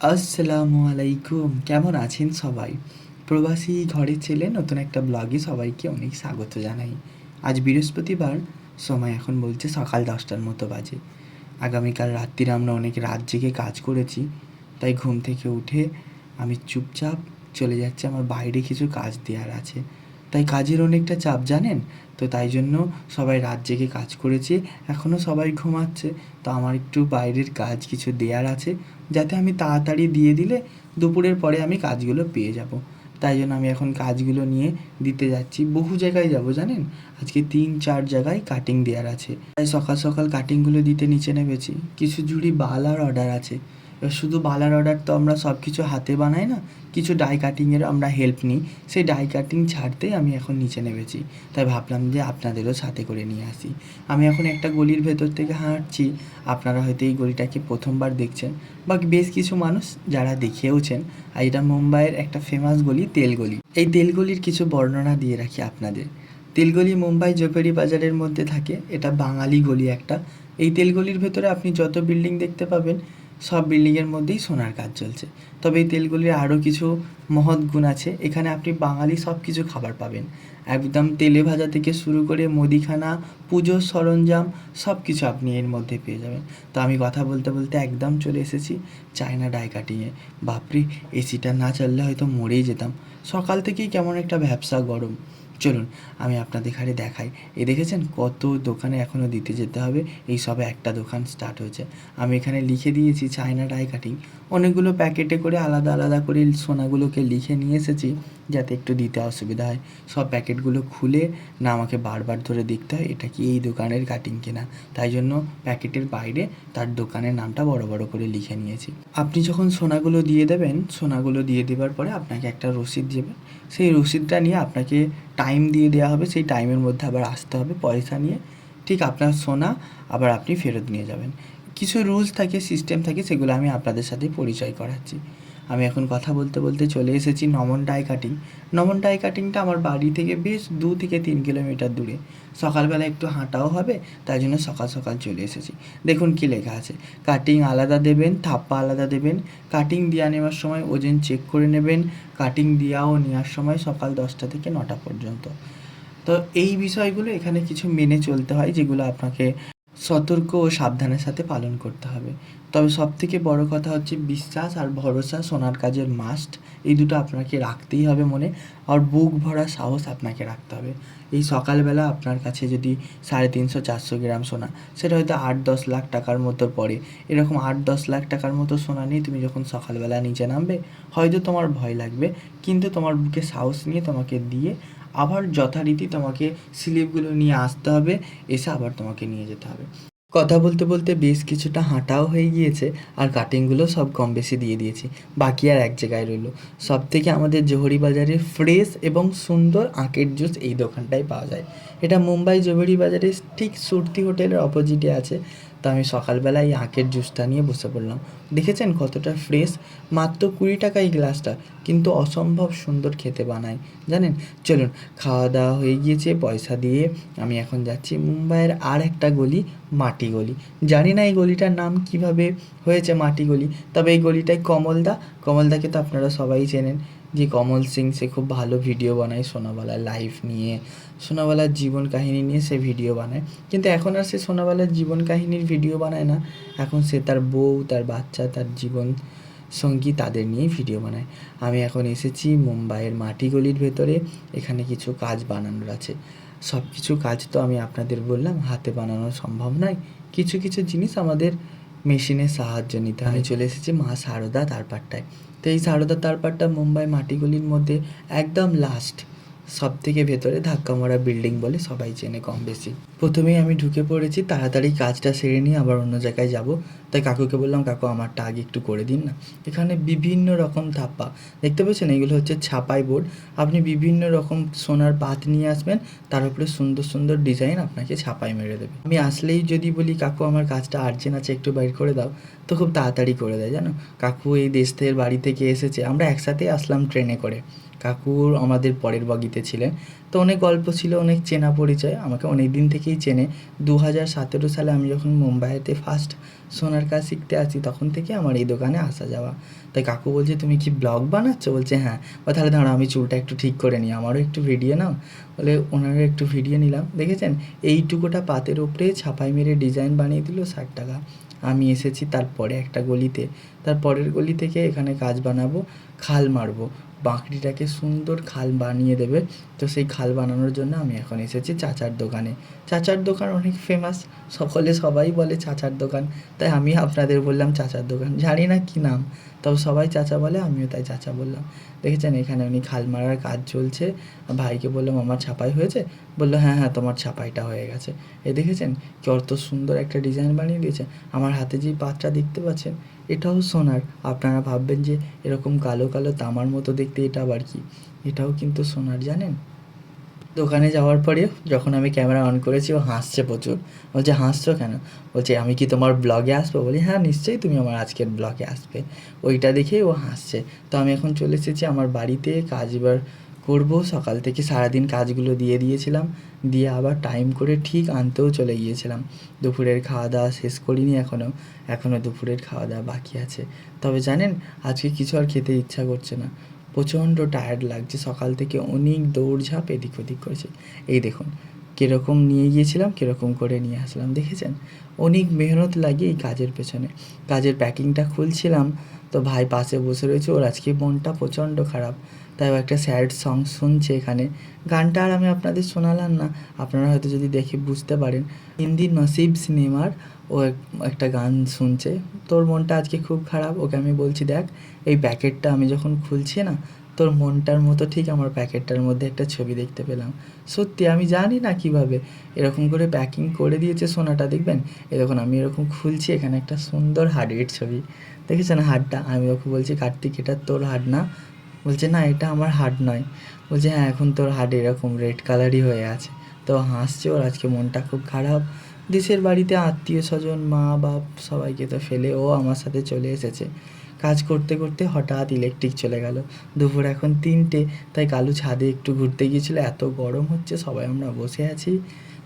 আসসালামু আলাইকুম। কেমন আছেন সবাই? প্রবাসী ঘরের ছেলে নতুন একটা ব্লগে সবাইকে অনেক স্বাগত জানাই। আজ বৃহস্পতিবার, সময় এখন বলছে সকাল দশটার মতো বাজে। আগামীকাল রাত্রিরে আমরা অনেক রাত জেগে কাজ করেছি, তাই ঘুম থেকে উঠে আমি চুপচাপ চলে যাচ্ছি। আমার বাইরে কিছু কাজ দেওয়ার আছে। তাই কাজের অনেকটা চাপ জানেন? তো তাই জন্য সবাই রাত জেগে কাজ করেছি এখনও সবাই ঘুমাচ্ছে। তো আমার একটু বাইরের কাজ কিছু দেওয়ার আছে, যাতে আমি তাড়াতাড়ি দিয়ে দিলে দুপুরের পরে আমি কাজগুলো পেয়ে যাব। তাই জন্য আমি এখন কাজগুলো নিয়ে দিতে যাচ্ছি। বহু জায়গায় যাব জানেন? আজকে তিন চার জায়গায় কাটিং দেওয়ার আছে। তাই সকাল সকাল কাটিংগুলো দিতে নিচে নেমেছি। কিছু জুড়ি বালার অর্ডার আছে। শুধু বালার অর্ডার তো আমরা সব কিছু হাতে বানাই না, কিছু ডাই কাটিংয়ের আমরা হেল্প নিই। সেই ডাই কাটিং ছাড়তেই আমি এখন নিচে নেমেছি। তাই ভাবলাম যে আপনাদেরও সাথে করে নিয়ে আসি। আমি এখন একটা গলির ভেতর থেকে হাঁটছি। আপনারা হয়তো এই গলিটাকে প্রথমবার দেখছেন বা বেশ কিছু মানুষ যারা দেখেওছেন। আর এটা মুম্বাইয়ের একটা ফেমাস গলি, তেলগলি। এই তেলগলির কিছু বর্ণনা দিয়ে রাখি আপনাদের। তেলগলি মুম্বাই জোপেরি বাজারের মধ্যে থাকে। এটা বাঙালি গলি একটা। এই তেলগলির ভেতরে আপনি যত বিল্ডিং দেখতে পাবেন সব বিল্ডিংয়ের মধ্যেই সোনার কাজ চলছে। তবে এই তেলগুলির আরও কিছু মহৎ গুণ আছে। এখানে আপনি বাঙালি সব কিছু খাবার পাবেন। একদম তেলে ভাজা থেকে শুরু করে মুদিখানা, পুজোর সরঞ্জাম সব কিছু আপনি এর মধ্যে পেয়ে যাবেন। তো আমি কথা বলতে বলতে একদম চলে এসেছি চায়না ডাই কাটিংয়ে। বাপরে এসিটা না চললে হয়তো মরেই যেতাম। সকাল থেকেই কেমন একটা ব্যবসা গরম। চলুন, আমি আপনাদের এখানে দেখাই। এই দেখেছেন কত দোকানে এখনও দিতে যেতে হবে? এই সবে একটা দোকান স্টার্ট হয়েছে। আমি এখানে লিখে দিয়েছি চায়না ডাই কাটিং অনেকগুলো প্যাকেটে করে আলাদা আলাদা করে সোনাগুলোকে লিখে নিয়ে এসেছি যাতে একটু দিতে অসুবিধা হয়। সব প্যাকেটগুলো খুলে না আমাকে বারবার ধরে দেখতে হয় এটা কি এই দোকানের কাটিং কিনা। তাই জন্য প্যাকেটের বাইরে তার দোকানের নামটা বড় বড় করে লিখে নিয়েছি। আপনি যখন সোনাগুলো দিয়ে দেবেন, সোনাগুলো দিয়ে দেওয়ার পরে আপনাকে একটা রসিদ দেবে। সেই রসিদটা নিয়ে আপনাকে টাইম দিয়ে দেওয়া হবে, সেই টাইমের মধ্যে আবার আসতে হবে পয়সা নিয়ে। ঠিক আপনার সোনা আবার আপনি ফেরত নিয়ে যাবেন। কিছু রুলস থাকে সিস্টেম থাকে, সেগুলো আমি আপনাদের সাথে পরিচয় করাচ্ছি। আমি এখন কথা বলতে বলতে চলে এসেছি Naman die cutting Naman die কাটিংটা আমার বাড়ি থেকে বেশ দু থেকে তিন কিলোমিটার দূরে। সকালবেলা একটু হাঁটাও হবে তাই জন্য সকাল সকাল চলে এসেছি। দেখুন কী লেখা আছে। কাটিং আলাদা দেবেন, থাপ্পা আলাদা দেবেন কাটিং দেওয়া নেওয়ার সময় ওজন চেক করে নেবেন কাটিং দেওয়াও নেওয়ার সময় সকাল দশটা থেকে নটা পর্যন্ত। তো এই বিষয়গুলো এখানে কিছু মেনে চলতে হয়, যেগুলো আপনাকে সতর্ক ও সাবধানের সাথে পালন করতে হবে। তবে সব থেকে বড় কথা হচ্ছে বিশ্বাস আর ভরসা সোনার কাজের মাস্ট এই দুটো আপনাকে রাখতেই হবে মনে আর বুক ভরা সাহস আপনাকে রাখতে হবে। এই সকালবেলা আপনার কাছে যদি সাড়ে তিনশো, চারশো গ্রাম সোনা, সেটা হয়তো আট, দশ লাখ টাকার মতো পড়ে। এরকম আট, দশ লাখ টাকার মতো সোনা নিয়ে তুমি যখন সকালবেলা নিচে নামবে, হয়তো তোমার ভয় লাগবে, কিন্তু তোমার বুকে সাহস নিয়ে তোমাকে দিয়ে আবার যথারীতি তোমাকে স্লিপগুলো নিয়ে আসতে হবে এসে আবার তোমাকে নিয়ে যেতে হবে। কথা বলতে বলতে বেশ কিছুটা হাঁটাও হয়ে গিয়েছে আর কাটিংগুলো সব কম বেশি দিয়ে দিয়েছি। বাকি আর এক জায়গায় রইল। সব থেকে আমাদের জোহরি বাজারে ফ্রেশ এবং সুন্দর আখের জুস এই দোকানটায় পাওয়া যায়। এটা মুম্বাই জোহরি বাজারে ঠিক সুরতি হোটেলের অপোজিটে আছে। তো আমি সকালবেলা এই আখের জুসটা নিয়ে বসে পড়লাম। দেখেছেন কতটা ফ্রেশ? মাত্র কুড়ি টাকা এই গ্লাসটা। কিন্তু অসম্ভব সুন্দর খেতে বানায়। জানেন? চলুন, খাওয়া দাওয়া হয়ে গিয়েছে, পয়সা দিয়ে আমি এখন যাচ্ছি মুম্বাইয়ের আর একটা গলি মাটি গলি। জানি না এই গলিটার নাম কীভাবে হয়েছে মাটি গলি, তবে এই গলিটায় কমলদা। কমলদাকে তো আপনারা সবাই চেনেন, যে কমল সিং সে খুব ভালো ভিডিও বানায় সোনাবালার লাইফ নিয়ে, সোনাবালার জীবন কাহিনী নিয়ে সে ভিডিও বানায়। কিন্তু এখন আর সে সোনাবালার জীবন কাহিনীর ভিডিও বানায় না, এখন সে তার বউ, তার বাচ্চা, তার জীবন সঙ্গী তাদের নিয়েই ভিডিও বানায়। আমি এখন এসেছি মুম্বাইয়ের মাটি গলির ভেতরে, এখানে কিছু কাজ বানানোর আছে। সব কিছু কাজ তো আমি আপনাদের বললাম, হাতে বানানো সম্ভব নয়। কিছু কিছু জিনিস আমাদের মেশিনের সাহায্য নিতে হয়। চলে এসেছি মা সারদা তারপারটায় তো এই সারদা তারপারটা মুম্বাই মাটিগুলির মধ্যে একদম লাস্ট সব থেকে ভেতরে ধাক্কা মারা বিল্ডিং বলে সবাই চেনে কম বেশি। প্রথমেই আমি ঢুকে পড়েছি, তাড়াতাড়ি কাজটা সেরে নিয়ে আবার অন্য জায়গায় যাব। তাই কাকুকে বললাম, কাকু, আমারটা আগে একটু করে দিন না। এখানে বিভিন্ন রকম ধাপ্পা। দেখতে পাচ্ছেন, এগুলো হচ্ছে ছাপাই বোর্ড। আপনি বিভিন্ন রকম সোনার পাত নিয়ে আসবেন, তার উপরে সুন্দর সুন্দর ডিজাইন আপনাকে ছাপাই মেরে দেবে। আমি আসলেই যদি বলি, কাকু, আমার কাজটা আর্জেন্ট আছে, একটু বাইর করে দাও। তো খুব তাড়াতাড়ি করে দেয়, জানো? কাকু এই দেশ বাড়ি থেকে এসেছে। আমরা একসাথে আসলাম ট্রেনে করে। কাকুর আমাদের পরের বগিতে ছিলেন। তো অনেক গল্প ছিল, অনেক চেনা পরিচয়। আমাকে অনেক দিন থেকেই চেনে। দু হাজার সতেরো সালে আমি যখন মুম্বাইতে ফার্স্ট সোনার কাজ শিখতে আসি, তখন থেকে আমার এই দোকানে আসা যাওয়া। তাই কাকু বলছে, তুমি কি ব্লগ বানাচ্ছ? বলছে হ্যাঁ। ও তাহলে দাঁড়াও, আমি চুলটা একটু ঠিক করে নিই। আমারও একটু ভিডিও নাও। বলে, ওনারও একটু ভিডিও নিলাম। দেখেছেন? এইটুকুটা পাতের ওপরে ছাপাই মেরে ডিজাইন বানিয়ে দিল ষাট টাকা। আমি এসেছি তারপরে একটা গলিতে। তারপরের গলি থেকে এখানে কাজ বানাবো, খাল মারবো। বাঁকড়িটাকে সুন্দর খাল বানিয়ে দেবে। তো সেই খাল বানানোর জন্য আমি এখন এসেছি চাচার দোকানে। চাচার দোকান অনেক ফেমাস সকলে সবাই বলে চাচার দোকান। তাই আমি আপনাদের বললাম চাচার দোকান। জানি না কী নাম, তবে সবাই চাচা বলে, আমিও তাই চাচা বললাম। দেখেছেন, এখানে উনি খাল মারার কাজ চলছে। ভাইকে বললাম, আমার ছাপাই হয়েছে? বলল হ্যাঁ হ্যাঁ তোমার ছাপাইটা হয়ে গেছে। এ দেখেছেন কত সুন্দর একটা ডিজাইন বানিয়ে দিয়েছে। আমার হাতে যে পাত্রটা দেখতে পাচ্ছেন, এটাও সোনার। আপনারা ভাববেন যে, এরকম কালো কালো তামার মতো দেখতে এটা আবার কি? এটাও কিন্তু সোনার, জানেন? দোকানে যাওয়ার পরে যখন আমি ক্যামেরা অন করেছি, ও হাসছে প্রচুর। বলছে, হাসছো কেন? বলছে, আমি কি তোমার ব্লগে আসব? বলি হ্যাঁ নিশ্চয়ই তুমি আমার আজকের ব্লগে আসবে। ওইটা দেখেই ও হাসছে। তো আমি এখন চলে এসেছি আমার বাড়িতে, কাজ এবার করব। সকাল থেকে সারাদিন কাজগুলো দিয়ে দিয়েছিলাম। দিয়ে আবার টাইম করে ঠিক আনতেও চলে গিয়েছিলাম। দুপুরের খাওয়া দাওয়া শেষ করিনি এখনও এখনও দুপুরের খাওয়া দাওয়া বাকি আছে। তবে জানেন, আজকে কিছু আর খেতে ইচ্ছা করছে না। প্রচণ্ড টায়ার্ড লাগছে। সকাল থেকে অনেক দৌড়ঝাঁপ এদিক ওদিক করেছে। এই দেখুন কীরকম নিয়ে গিয়েছিলাম, কীরকম করে নিয়ে আসলাম, দেখেছেন? অনেক মেহনত লাগে এই কাজের পেছনে। কাজের প্যাকিংটা খুলছিলাম, তো ভাই পাশে বসে রয়েছে, ওর আজকে মনটা প্রচণ্ড খারাপ। তাই একটা স্যাড সং শুনছে এখানে। গানটা আর আমি আপনাদের শোনালাম না, আপনারা হয়তো যদি দেখে বুঝতে পারেন। হিন্দি নসিব সিনেমার ও একটা গান শুনছে। তোর মনটা আজকে খুব খারাপ, ওকে আমি বলছি দেখ, এই প্যাকেটটা আমি যখন খুলছি না তোর মনটার মতো ঠিক আমার প্যাকেটটার মধ্যে একটা ছবি দেখতে পেলাম। সত্যি, আমি জানি না কীভাবে। এরকম করে প্যাকিং করে দিয়েছে সোনাটা, দেখবেন? এ দেখুন, আমি এরকম খুলছি, এখানে একটা সুন্দর হার্টের ছবি। দেখেছেন হাড়টা? আমি ওকে বলছি, কার্তিক, এটা তোর হাড় না? বলছে, না, এটা আমার হার্ট নয়। বলছে হ্যাঁ এখন তোর হার্ট এরকম রেড কালারই হয়ে আছে। তো হাসছে ওর, আজকে মনটা খুব খারাপ। দেশের বাড়িতে আত্মীয় স্বজন মা বাপ সবাইকে তো ফেলে ও আমার সাথে চলে এসেছে। কাজ করতে করতে হঠাৎ ইলেকট্রিক চলে গেল। দুপুর এখন তিনটে, তাই কালু ছাদে একটু ঘুরতে গিয়েছিল। এত গরম হচ্ছে, সবাই আমরা বসে আছি।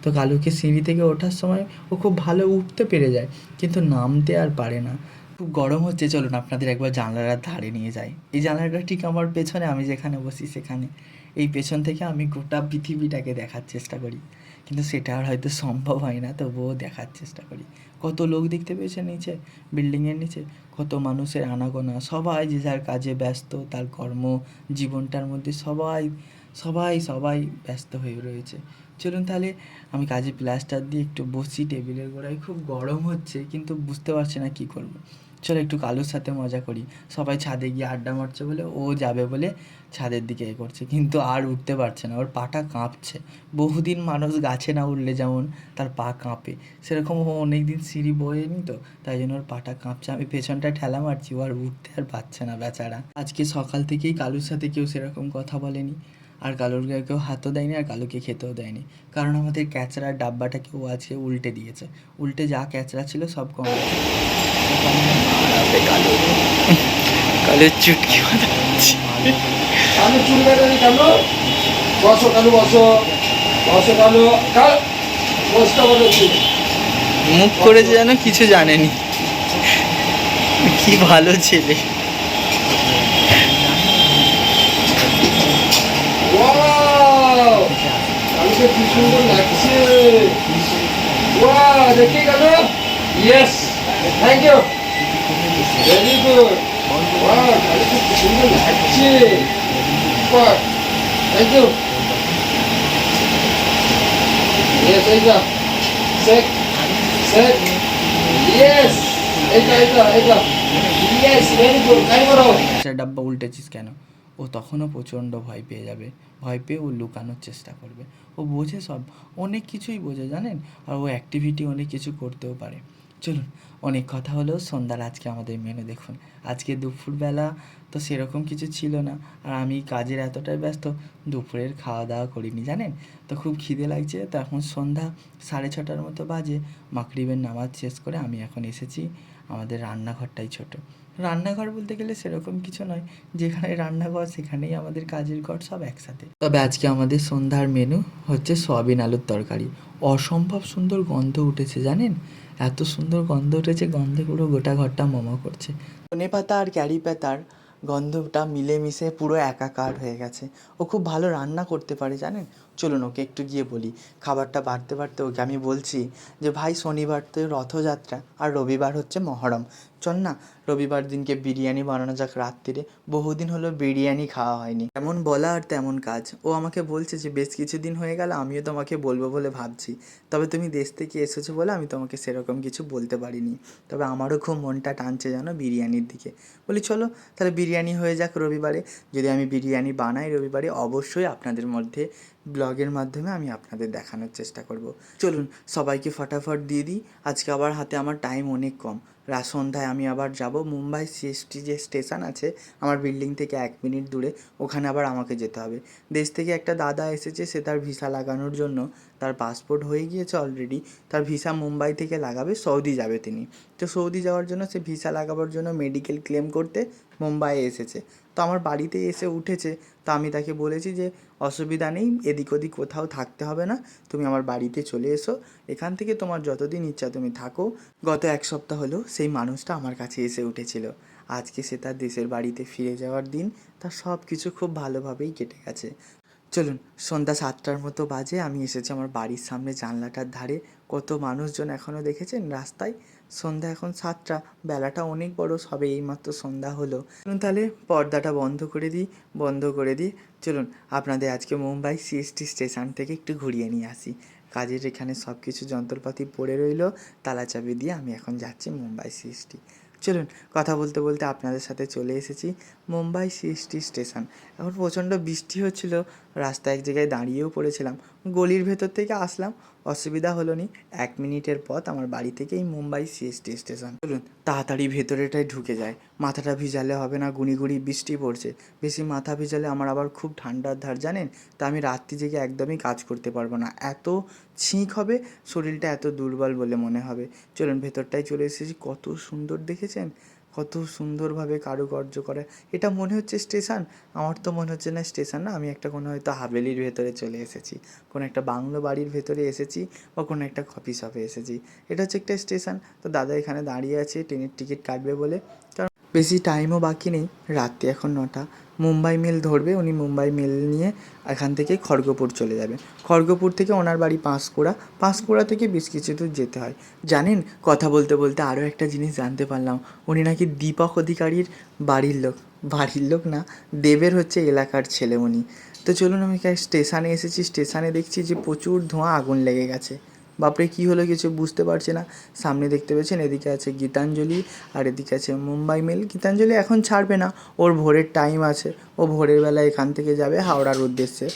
তো কালুকে সিঁড়ি থেকে ওঠার সময় ও খুব ভালো উঠতে পেরে যায়, কিন্তু নামতে আর পারে না। খুব গরম হচ্ছে, চলুন আপনাদের একবার জানলার ধারে নিয়ে যাই। এই জানলাটা ঠিক আমার পেছনে, আমি যেখানে বসি সেখানে। এই পেছন থেকে আমি গোটা পৃথিবীটাকে দেখার চেষ্টা করি। কিন্তু সেটা আর হয়তো সম্ভব হয় না, তবুও দেখার চেষ্টা করি। কত লোক দেখতে পেয়েছে নিচে বিল্ডিংয়ের নিচে, কত মানুষের আনাগোনা, সবাই যে যার কাজে ব্যস্ত, তার কর্ম জীবনটার মধ্যে সবাই সবাই সবাই ব্যস্ত হয়ে রয়েছে। চলুন তাহলে আমি কাজে প্লাস্টার দিয়ে একটু বসি টেবিলের গোড়ায়। খুব গরম হচ্ছে, কিন্তু বুঝতে পারছি না কী করব। চলো একটু কালুর সাথে মজা করি। সবাই ছাদে গিয়ে আড্ডা মারছে বলে ও যাবে বলে ছাদের দিকে এ করছে। কিন্তু আর উঠতে পারছে না, ওর পাটা কাঁপছে। বহুদিন মানুষ গাছে না উঠলে যেমন তার পা কাঁপে। সেরকম ও অনেক দিন সিঁড়ি বয়েনি তো, তাই জন্য ওর পাটা কাঁপছে। আমি পেছনটায় ঠেলা মারছি, ও আর উঠতে আর পারছে না বেচারা। আজকে সকাল থেকেই কালুর সাথে কেউ সেরকম কথা বলেনি। আর কালুর কেউ হাতও দেয়নি আর কালুকে খেতেও দেয়নি। কারণ আমাদের ক্যাচড়ার ডাব্বাটাকে ও আজকে উল্টে দিয়েছে। উল্টে যা ক্যাচড়া ছিল সব কম চুটকি বাজাচ্ছি কালু চুল বেরোনি কালু? বসো কালু বসো। বসো কালু। মুখ করেছে যেন কিছু জানেনি। কি ভালো ছেলে। কালুকে কি সুন্দর লাগছে ওয়াও দেখি Kalu yes thank you very good wow কালুকে কি সুন্দর লাগছে বাহ থ্যাংক ইউ ইয়েস এইটা সেক সেক ইয়েস এইটা এইটা এইটা ইয়েস ভেরি গুড কাই করো একটা ডাব্বা উল্টেছিস কেন ও তখনও প্রচণ্ড ভয় পেয়ে যাবে, ভয় পেয়ে ও লুকানোর চেষ্টা করবে। ও বোঝে সব, অনেক কিছুই বোঝে, জানেন? আর ও অ্যাক্টিভিটি অনেক কিছু করতেও পারে। চলুন, অনেক কথা হলেও সন্ধ্যার আজকে আমাদের মেনু দেখুন। আজকে দুপুরবেলা তো সেরকম কিছু ছিল না, আর আমি কাজের এতটাই ব্যস্ত, দুপুরের খাওয়া দাওয়া করিনি, জানেন? তো খুব খিদে লাগছে, তো এখন সন্ধ্যা সাড়ে ছটার মতো বাজে মাকরিবের নামাজ শেষ করে আমি এখন এসেছি, আমাদের রান্নাঘরটাই ছোট। রান্নাঘর বলতে গেলে সেরকম কিছু নয়। যেখানে রান্নাঘর, সেখানেই আমাদের কাজের ঘর সব একসাথে। তবে আজকে আমাদের সন্ধ্যার মেনু হচ্ছে সয়াবিন আলুর তরকারি। অসম্ভব সুন্দর গন্ধ উঠেছে, জানেন? এত সুন্দর গন্ধ উঠেছে, গন্ধে পুরো গোটা ঘরটা মমা করছে। ধনে পাতা আর ক্যারি পাতার গন্ধটা মিলেমিশে পুরো একাকার হয়ে গেছে। ও খুব ভালো রান্না করতে পারে, জানেন? চলুন ওকে একটু গিয়ে বলি। খাবারটা বাড়তে বাড়তে ওকে আমি বলছি যে, ভাই, শনিবার তো রথযাত্রা আর রবিবার হচ্ছে মহরম। চল না, রবিবার দিনকে বিরিয়ানি বানানো যাক রাত্রিরে বহুদিন হলো বিরিয়ানি খাওয়া হয়নি। তেমন বলা আর তেমন কাজ। ও আমাকে বলছে যে, বেশ কিছুদিন হয়ে গেল, আমিও তোমাকে বলব বলে ভাবছি। তবে তুমি দেশ থেকে এসেছ বলে আমি তোমাকে সেরকম কিছু বলতে পারিনি। তবে আমারও খুব মনটা টানছে জানো বিরিয়ানির দিকে। বলি, চলো, তাহলে বিরিয়ানি হয়ে যাক রবিবারে। যদি আমি বিরিয়ানি বানাই রবিবারে, অবশ্যই আপনাদের মধ্যে, ব্লগের মাধ্যমে আমি আপনাদের দেখানোর চেষ্টা করব। চলুন, সবাইকে ফটাফট দিয়ে দিই। আজকে আবার হাতে আমার টাইম অনেক কম। সন্ধ্যায় আমি আবার যাব। মুম্বাই সিএসটি যে স্টেশন আছে, আমার বিল্ডিং থেকে এক মিনিট দূরে, ওখানে আবার আমাকে যেতে হবে। দেশ থেকে একটা দাদা এসেছে, সে তার ভিসা লাগানোর জন্য তার পাসপোর্ট হয়ে গিয়েছে অলরেডি তার ভিসা মুম্বাই থেকে লাগাবে, সৌদি যাবে তিনি। তো সৌদি যাওয়ার জন্য, সে ভিসা লাগাবার জন্য মেডিকেল ক্লেম করতে মুম্বাইয়ে এসেছে। তো আমার বাড়িতে এসে উঠেছে, তো আমি তাকে বলেছি যে, অসুবিধা নেই, এদিক ওদিক কোথাও থাকতে হবে না, তুমি আমার বাড়িতে চলে এসো, এখান থেকে তোমার যতদিন ইচ্ছা তুমি থাকো। গত এক সপ্তাহ হলো, সেই মানুষটা আমার কাছে এসে উঠেছিল। আজকে সে তার দেশের বাড়িতে ফিরে যাওয়ার দিন, তার সব কিছু খুব ভালোভাবেই কেটে গেছে। চলুন, সন্ধ্যা সাতটার মতো বাজে, আমি এসেছি আমার বাড়ির সামনে জানলাটার ধারে। কত মানুষজন এখনও দেখেছেন রাস্তায়? সন্ধ্যা এখন সাতটা, বেলাটা অনেক বড়, সবে এইমাত্র সন্ধ্যা হলো। চলুন তাহলে পর্দাটা বন্ধ করে দিই, বন্ধ করে দিই। চলুন, আপনাদের আজকে মুম্বাই সিএসটি স্টেশন থেকে একটু ঘুরিয়ে নিয়ে আসি। কাজের এখানে সব কিছু যন্ত্রপাতি পড়ে রইল, তালা চাবি দিয়ে আমি এখন যাচ্ছি মুম্বাই সিএসটি। চলুন, কথা বলতে বলতে আপনাদের সাথে চলে এসেছি মুম্বাই সিএসটি স্টেশন। এখন প্রচণ্ড বৃষ্টি হচ্ছিল রাস্তায় এক জায়গায় দাঁড়িয়েও পড়েছিলাম। গলির ভেতর থেকে আসলাম। অসুবিধা হলো নি এক মিনিটের পথ আমার বাড়ি থেকেই মুম্বাই সিএসটি স্টেশন। চলুন, তাড়াতাড়ি ভেতরেটাই ঢুকে যায় মাথাটা ভিজালে হবে না গুঁড়ি গুঁড়ি বৃষ্টি পড়ছে। বেশি মাথা ভিজালে আমার আবার খুব ঠান্ডার ধার, জানেন? তা আমি রাত্রি জেগে একদমই কাজ করতে পারব না। এত ছিঁক হবে, শরীরটা এত দুর্বল বলে মনে হবে। চলুন, ভেতরটায় চলে এসেছি। কত সুন্দর দেখেছেন? কত সুন্দরভাবে কারুকার্য করে। এটা মনে হচ্ছে স্টেশন? আমার তো মনে হচ্ছে না স্টেশন না, আমি একটা কোনো হয়তো হাভেলির ভেতরে চলে এসেছি, কোনো একটা বাংলো বাড়ির ভেতরে এসেছি বা কোনো একটা কফি শপে এসেছি। এটা হচ্ছে একটা স্টেশন। তো দাদা এখানে দাঁড়িয়ে আছে, ট্রেনের টিকিট কাটবে বলে। কারণ বেশি টাইমও বাকি নেই, রাত্রি এখন নটা। মুম্বাই মেল ধরবে, উনি মুম্বাই মেল নিয়ে এখান থেকে খড়গপুর চলে যাবে। খড়গপুর থেকে ওনার বাড়ি পাঁশকুড়া। পাঁশকুড়া থেকে বেশ কিছু দূর যেতে হয়। জানেন, কথা বলতে বলতে আরও একটা জিনিস জানতে পারলাম। উনি নাকি দীপক অধিকারীর বাড়ির লোক। বাড়ির লোক না, দেবের হচ্ছে এলাকার ছেলে উনি। তো চলুন আমি স্টেশনে এসেছি। স্টেশনে দেখছি যে প্রচুর ধোঁয়া, আগুন লেগে গেছে। বাপরে, কী হলো কিছু বুঝতে পারছে না। সামনে দেখতে পেয়েছেন, এদিকে আছে গীতাঞ্জলি আর এদিকে আছে মুম্বাই মেল। গীতাঞ্জলি এখন ছাড়বে না, ওর ভোরের টাইম আছে। ও ভোরের বেলা এখান থেকে যাবে হাওড়ার উদ্দেশ্যে।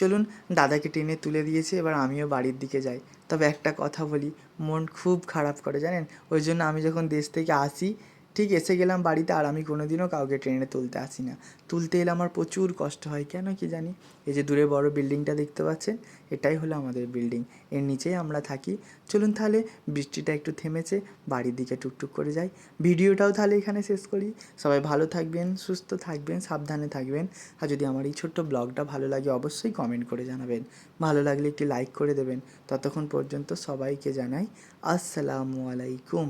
চলুন, দাদাকে টেনে তুলে দিয়েছে, এবার আমিও বাড়ির দিকে যাই। তবে একটা কথা বলি, মন খুব খারাপ করে, জানেন? ওই জন্য আমি যখন দেশ থেকে আসি ঠিক এসে গেলাম বাড়িতে আর আমি কোনোদিনও কাউকে ট্রেনে তুলতে আসি না। তুলতে এলে আমার প্রচুর কষ্ট হয়, কেন কি জানি? এই যে দূরে বড় বিল্ডিংটা দেখতে পাচ্ছেন, এটাই হলো আমাদের বিল্ডিং। এর নিচেই আমরা থাকি। চলুন তাহলে বৃষ্টিটা একটু থেমেছে, বাড়ির দিকে টুকটুক করে যাই। ভিডিওটাও তাহলে এখানে শেষ করি। সবাই ভালো থাকবেন, সুস্থ থাকবেন, সাবধানে থাকবেন। আর যদি আমার এই ছোট্ট ব্লগটা ভালো লাগে, অবশ্যই কমেন্ট করে জানাবেন। ভালো লাগলে একটি লাইক করে দেবেন। ততক্ষণ পর্যন্ত সবাইকে জানাই, আসসালামু আলাইকুম।